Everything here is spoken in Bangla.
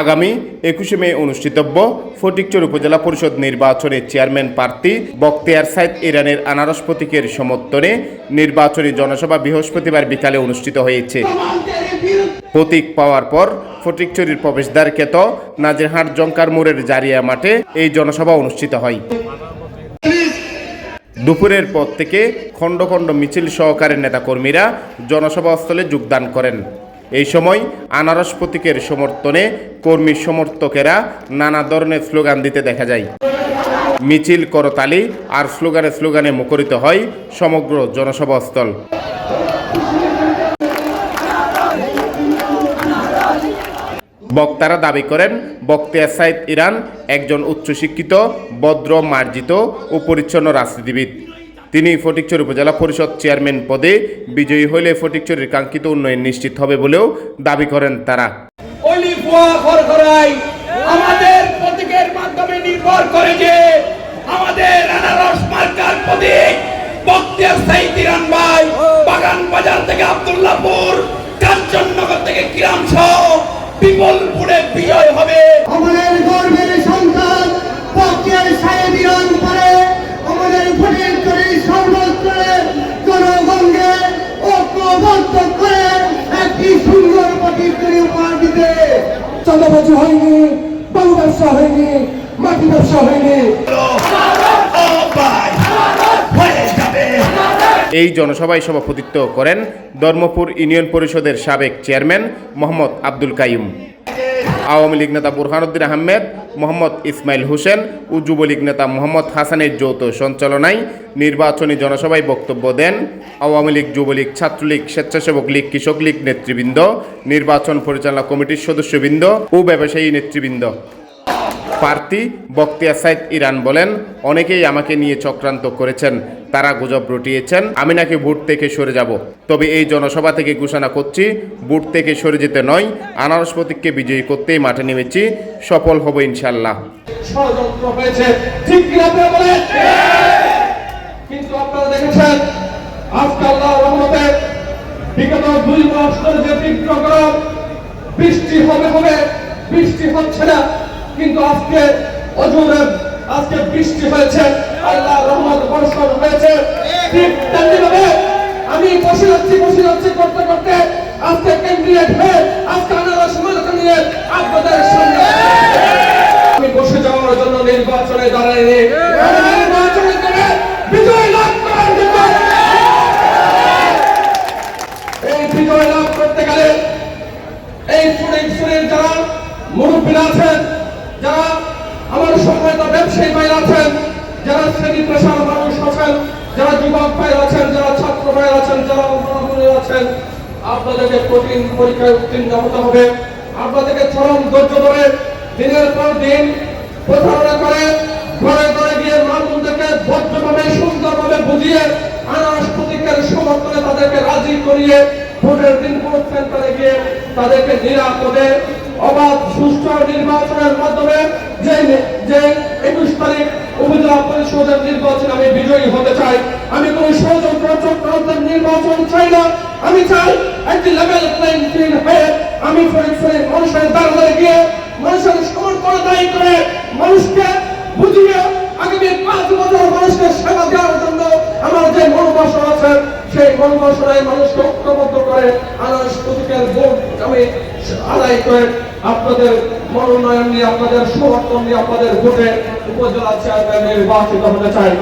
আগামী একুশে মে অনুষ্ঠিতব্য ফটিকচর উপজেলা পরিষদ নির্বাচনে চেয়ারম্যান প্রার্থী বক্তিয়ার সাইদ ইরানের আনারস প্রতীকের সমর্থনে নির্বাচনী জনসভা বৃহস্পতিবার বিকালে অনুষ্ঠিত হয়েছে। প্রতীক পাওয়ার পর ফটিকচুরির প্রবেশদ্বার কেত নাজেরহাট জঙ্কার মোড়ের জারিয়া মাঠে এই জনসভা অনুষ্ঠিত হয়। দুপুরের পর থেকে খণ্ড খণ্ড মিছিল সহকারে নেতাকর্মীরা জনসভাস্থলে যোগদান করেন। এই সময় আনারস প্রতীকের সমর্থনে কর্মী সমর্থকেরা নানা ধরনের স্লোগান দিতে দেখা যায়। মিছিল করতালি আর স্লোগানে স্লোগানে মুখরিত হয় সমগ্র জনসভাস্থল বক্তারা দাবি করেন বক্তিয়ার সাইদ ইরান একজন উচ্চশিক্ষিত, ভদ্র, মার্জিত ও পরিচ্ছন্ন রাজনীতিবিদ। তিনি ফটিকচর উপজেলা পরিষদ চেয়ারম্যান পদে বিজয়ী হলে ফটিকচরের কাঙ্ক্ষিত উন্নয়ন নিশ্চিত হবে বলেও দাবি করেন তারা। আমাদের প্রতীকের মাধ্যমে নির্ভর করে যে আমাদের আনারস মার্কার প্রতীক, বক্তিয়ার সাইদ ইরান ভাই, বাগান বাজার থেকে আব্দুল্লাহপুর কাঞ্চননগর থেকে কিরাম সহ বিপুলপুরে বিজয় হবে। চাঁদাবাজি হয়নি, বালু ব্যবসা হয়নি, মাটি ব্যবসা হয়নি। হয়ে এই জনসভায় সভাপতিত্ব করেন ধর্মপুর ইউনিয়ন পরিষদের সাবেক চেয়ারম্যান মোহাম্মদ আব্দুল কাইম। আওয়ামী লীগ নেতা বুরহানুদ্দিন আহমেদ, মোহাম্মদ ইসমাইল হোসেন ও যুবলীগ নেতা মোহাম্মদ হাসানের যৌথ সঞ্চালনায় নির্বাচনী জনসভায় বক্তব্য দেন আওয়ামী লীগ, যুবলীগ, ছাত্রলীগ, স্বেচ্ছাসেবক লীগ, কৃষক লীগ নেতৃবৃন্দ, নির্বাচন পরিচালনা কমিটির সদস্যবৃন্দ ও ব্যবসায়ী নেতৃবৃন্দ। প্রার্থী বক্তিয়া সাইদ ইরান বলেন, অনেকেই আমাকে নিয়ে চক্রান্ত করেছেন। তারা গুজব রটিয়েছেন। আমি নাকি ভোট থেকে সরে যাব। তবে এই জনসভা থেকে ঘোষণা করছি ভোট থেকে সরে যেতে নয়, আনারস প্রতীককে বিজয়ী করতেই মাঠে নেমেছি। সফল হব ইনশাল্লাহ বৃষ্টি হবে হবে, বৃষ্টি হচ্ছে না। কিন্তু আজকে অজুরে আজকে বৃষ্টি হয়েছে, আল্লাহ রহমত বর্ষণ হয়েছে। ঠিক আমি বসে যাচ্ছি বসে যাচ্ছি করতে করতে আজকে ক্যান্ডিডেট হয়ে আজকে আনারা সমালোচনা নিয়ে আপনাদের সামনে আমি বসে যাওয়ার জন্য নির্বাচনে দাঁড়াইনি। লাভ এই বিজয় লাভ করতে গেলে এই যারা মুরব্বীরা আছেন যারা আমার সম্মানিত ব্যবসায়ী ভাইরা আছেন, যারা শ্রেণি পেশার মানুষ আছেন, যারা যুবক ভাইরা আছেন, যারা ছাত্র ভাইরা আছেন, যারা অভিভাবক আছেন, আপনাদেরকে কঠিন পরীক্ষায় উত্তীর্ণ হতে হবে। আপনাদেরকে চরম ধৈর্য ধরে দিনের পর দিন প্রতারণা করে, ঘরে ঘরে গিয়ে মানুষদেরকে ভদ্রভাবে, সুন্দরভাবে বুঝিয়ে আনারস প্রতীকের সমর্থনে তাদেরকে রাজি করিয়ে, ভোটের দিন ভোট সেন্টারে গিয়ে তাদেরকে নিরাপদে অবাধ সুষ্ঠু নির্বাচনের মাধ্যমে যে যে একুশ তারিখ উপজেলা পরিষদের নির্বাচন আমি বিজয়ী হতে চাই। আমি কোন ষড়যন্ত্র চক্রান্তের নির্বাচন চাই না। আমি চাই একটি লেভেল প্লেইং ফিল্ড হয়ে আমি ফরিদপুরের মানুষের দ্বারা গিয়ে মানুষের সমর্থন দায়ী করে মানুষকে বুঝিয়ে আগামী পাঁচ বছর মানুষকে সেবা দেওয়ার জন্য আমার যে মনোবাসন আছে, সেই মনোবাসনায় মানুষকে ঐক্যবদ্ধ করে আনারস প্রতীকের ভোট আমি আদায় করে আপনাদের মনোনয়ন নিয়ে আপনাদের সমর্থন নিয়ে আপনাদের ভোটে উপজেলা চেয়ারম্যান নির্বাচিত হতে চাই।